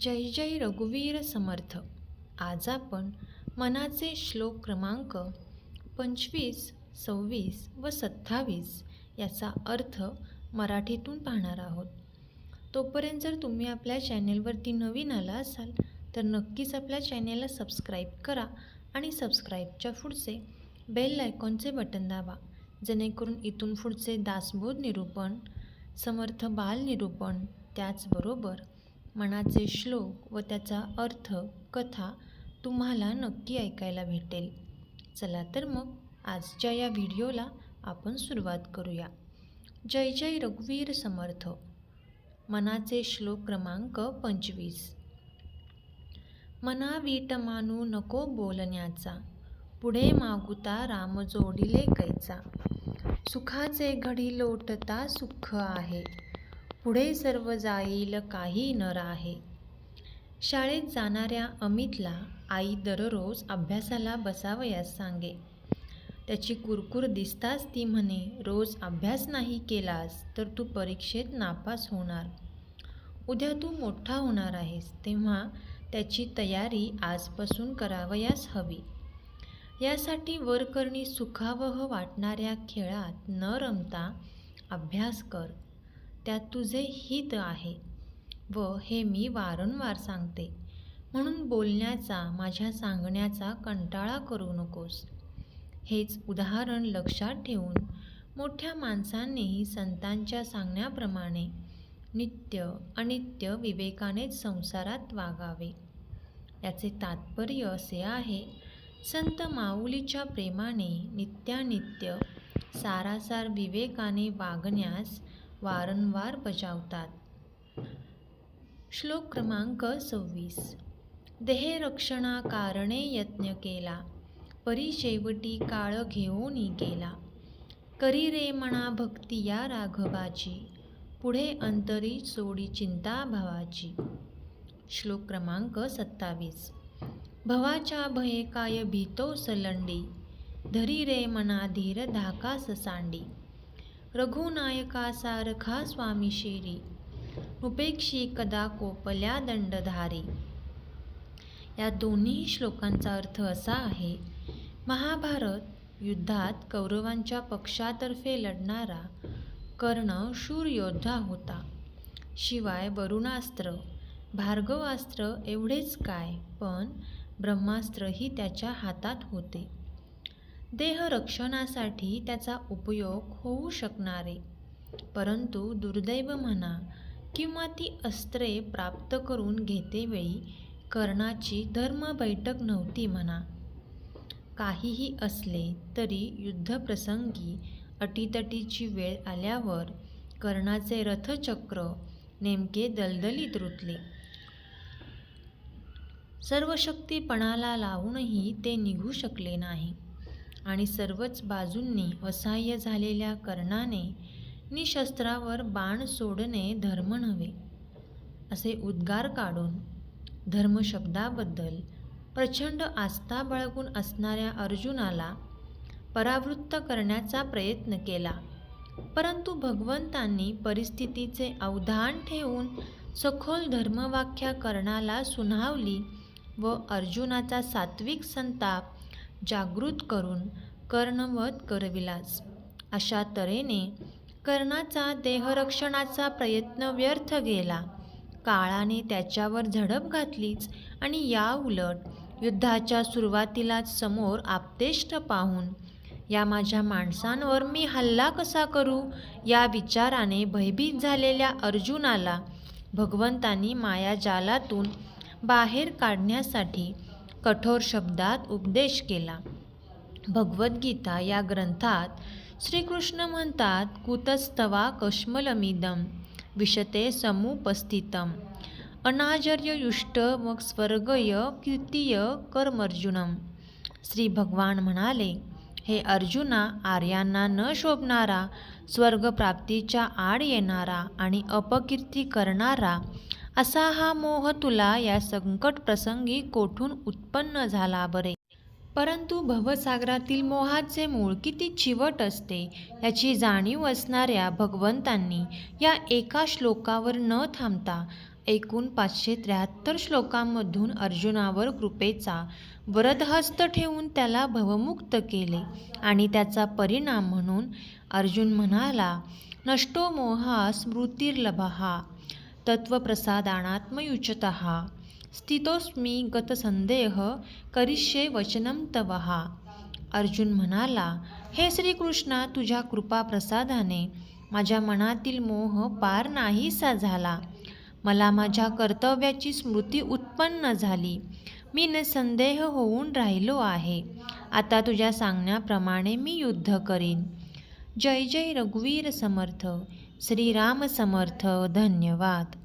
जय जय रघुवीर समर्थ. आज आपण मनाचे श्लोक क्रमांक पंचवीस सव्वीस व सत्तावीस याचा अर्थ मराठीतून पाहणार आहोत. तोपर्यंत जर तुम्ही आपल्या चॅनेलवरती नवीन आला असाल तर नक्कीच आपल्या चॅनेलला सबस्क्राईब करा आणि सबस्क्राईबच्या पुढचे बेल आयकॉनचे बटन दाबा जेणेकरून इथून पुढचे दासबोध निरूपण समर्थ बाल निरूपण त्याचबरोबर मनाचे श्लोक व त्याचा अर्थ कथा तुम्हाला नक्की ऐकायला भेटेल. चला तर मग आजच्या या व्हिडिओला आपण सुरुवात करूया. जय जय रघुवीर समर्थ. मनाचे श्लोक क्रमांक पंचवीस. मना वीट मानू नको बोलण्याचा पुढे मागुता राम जोडिले कैचा. सुखाचे घडी लोटता सुख आहे. पुढे सर्व जाईल काही न राहे. शाळेत जाणाऱ्या अमितला आई दररोज अभ्यासाला बसावयास सांगे. त्याची कुरकुर दिसताच ती म्हणे रोज अभ्यास नाही केलास तर तू परीक्षेत नापास होणार. उद्या तू मोठा होणार आहेस तेव्हा त्याची तयारी आजपासून करावयास हवी. यासाठी वरकरणी सुखावह वाटणाऱ्या खेळात न रमता अभ्यास कर. त्यात तुझे हित आहे व हे मी वारंवार सांगते. म्हणून बोलण्याचा माझ्या सांगण्याचा कंटाळा करू नकोस. हेच उदाहरण लक्षात ठेवून मोठ्या माणसांनीही संतांच्या सांगण्याप्रमाणे नित्य अनित्य विवेकानेच संसारात वागावे. याचे तात्पर्य असे आहे संत माऊलीच्या प्रेमाने नित्यानित्य सारासार विवेकाने वागण्यास वारंवार बजावतात. श्लोक क्रमांक सव्वीस. देहरक्षणा कारणे यत्न केला. परी शेवटी काळ घेऊन गेला. करी रे म्हणा भक्ती या राघवाची. पुढे अंतरी सोडी चिंता भावाची. श्लोक क्रमांक सत्तावीस. भवाच्या भये काय भीतो सलंडी धरी रे मना धीर धाका ससांडी. रघुनायका सारखा स्वामी शेरी उपेक्षी कदा कोपल्या दंडधारी. या दोन्ही श्लोकांचा अर्थ असा आहे महाभारत युद्धात कौरवांच्या पक्षातर्फे लढणारा कर्ण शूर योद्धा होता. शिवाय वरुणास्त्र भार्गवास्त्र एवढेच काय पण ब्रह्मास्त्रही त्याच्या हातात होते. देहरक्षणासाठी त्याचा उपयोग होऊ शकणारे. परंतु दुर्दैव म्हणा किंवा ती अस्त्रे प्राप्त करून घेतेवेळी कर्णाची धर्म बैठक नव्हती म्हणा. काहीही असले तरी युद्धप्रसंगी अटीतटीची वेळ आल्यावर कर्णाचे रथचक्र नेमके दलदलीत रुतले. सर्व शक्तीपणाला लावूनही ते निघू शकले नाही. आणि सर्वच बाजूंनी असहाय्य झालेल्या कर्णाने निशस्त्रावर बाण सोडणे धर्म नव्हे असे उद्गार काढून धर्मशब्दाबद्दल प्रचंड आस्था बाळगून असणाऱ्या अर्जुनाला परावृत्त करण्याचा प्रयत्न केला. परंतु भगवंतांनी परिस्थितीचे अवधान ठेवून सखोल धर्मवाख्या कर्णाला सुनावली व अर्जुनाचा सात्विक संताप जागृत करून कर्णवध करविलाच अशा तऱ्हेने कर्णाचा देहरक्षणाचा प्रयत्न व्यर्थ गेला. काळाने त्याच्यावर झडप घातलीच आणि या उलट युद्धाच्या सुरुवातीलाच समोर आपतेष्ट पाहून या माझ्या माणसांवर मी हल्ला कसा करू? या विचाराने भयभीत झालेल्या अर्जुनाला भगवंतांनी मायाजालातून बाहेर काढण्यासाठी कठोर शब्दात उपदेश केला. भगवद्गीता या ग्रंथात श्रीकृष्ण म्हणतात कुतस्तवा कश्मलमिदम विशते समुपस्थितम। अनाजर्ययुष्ट मग स्वर्गय कीर्तीय कर्मर्जुनम श्री भगवान म्हणाले हे अर्जुना आर्यांना न शोभणारा स्वर्गप्राप्तीच्या आड येणारा आणि अपकीर्ती करणारा असा हा मोह तुला या संकट प्रसंगी कोठून उत्पन्न झाला बरे? परंतु भवसागरातील मोहाचे मूळ किती चिवट असते याची जाणीव असणाऱ्या भगवंतांनी या एका श्लोकावर न थांबता एकूण पाचशे त्र्याहत्तर श्लोकांमधून अर्जुनावर कृपेचा वरदहस्त ठेवून त्याला भवमुक्त केले आणि त्याचा परिणाम म्हणून अर्जुन म्हणाला नष्टो मोहा स्मृतिर्लभः तत्त्वप्रसादानात्मयुचतः स्थितोस्मी गतसंदेह करिष्ये वचनं तवहा अर्जुन म्हणाला हे श्रीकृष्णा तुझ्या कृपाप्रसादाने माझ्या मनातील मोह पार नाहीसा झाला. मला माझ्या कर्तव्याची स्मृती उत्पन्न झाली. मी निसंदेह होऊन राहिलो आहे. आता तुझ्या सांगण्याप्रमाणे मी युद्ध करीन. जय जय रघुवीर समर्थ। श्रीराम समर्थ धन्यवाद.